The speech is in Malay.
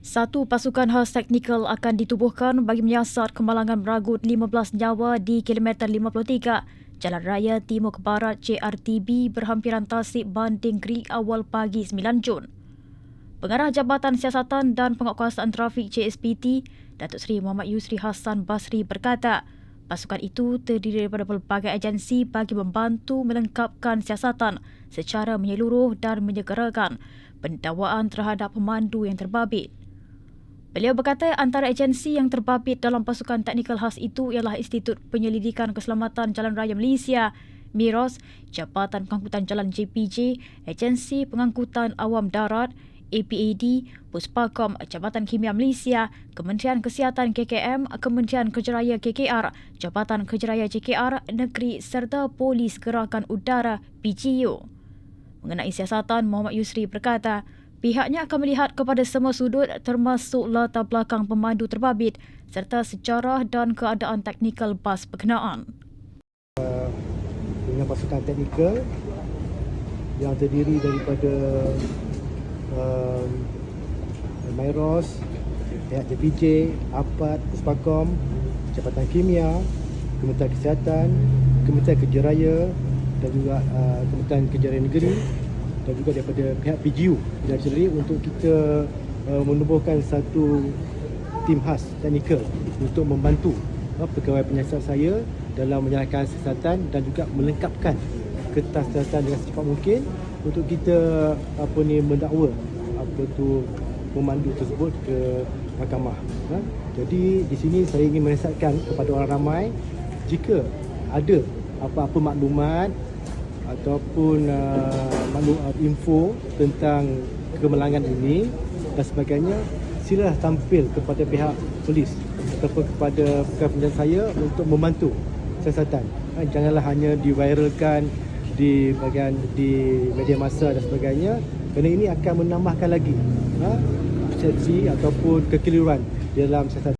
Satu pasukan khas teknikal akan ditubuhkan bagi menyiasat kemalangan meragut 15 nyawa di kilometer 53 Jalan Raya Timur ke Barat JRTB berhampiran tasik banding Gri awal pagi 9 Jun. Pengarah Jabatan Siasatan dan Penguatkuasaan Trafik JSPT, Datuk Seri Muhammad Yusri Hassan Basri berkata, pasukan itu terdiri daripada pelbagai agensi bagi membantu melengkapkan siasatan secara menyeluruh dan menyegerakan pendakwaan terhadap pemandu yang terbabit. Beliau berkata antara agensi yang terbabit dalam pasukan teknikal khas itu ialah Institut Penyelidikan Keselamatan Jalan Raya Malaysia, MIROS, Jabatan Pengangkutan Jalan JPJ, Agensi Pengangkutan Awam Darat, APAD, Puspakom Jabatan Kimia Malaysia, Kementerian Kesihatan KKM, Kementerian Kejeraya KKR, Jabatan Kejeraya JKR Negeri serta Polis Gerakan Udara PGU. Mengenai siasatan, Muhammad Yusri berkata, Pihaknya akan melihat kepada semua sudut termasuk latar belakang pemandu terbabit serta sejarah dan keadaan teknikal bas berkenaan. dengan pasukan teknikal yang terdiri daripada um, Myros, pihak JPJ, APAT, Puspakom, Jabatan Kimia, Kementerian Kesihatan, Kementerian Kejeraya dan juga uh, Kementerian Kejerayaan Negeri dan juga daripada pihak PGU dan sendiri untuk kita uh, menubuhkan satu tim khas teknikal untuk membantu uh, pegawai penyiasat saya dalam menyalahkan siasatan dan juga melengkapkan kertas siasatan dengan secepat mungkin untuk kita apa ni mendakwa apa tu pemandu tersebut ke mahkamah. Ha? Jadi di sini saya ingin menasihatkan kepada orang ramai jika ada apa-apa maklumat ataupun uh, maklum uh, info tentang kemelangan ini dan sebagainya silalah tampil kepada pihak polis ataupun kepada pegawai saya untuk membantu siasatan. Ha, janganlah hanya diviralkan di bagian di media masa dan sebagainya kerana ini akan menambahkan lagi ha, persepsi ataupun kekeliruan dalam siasatan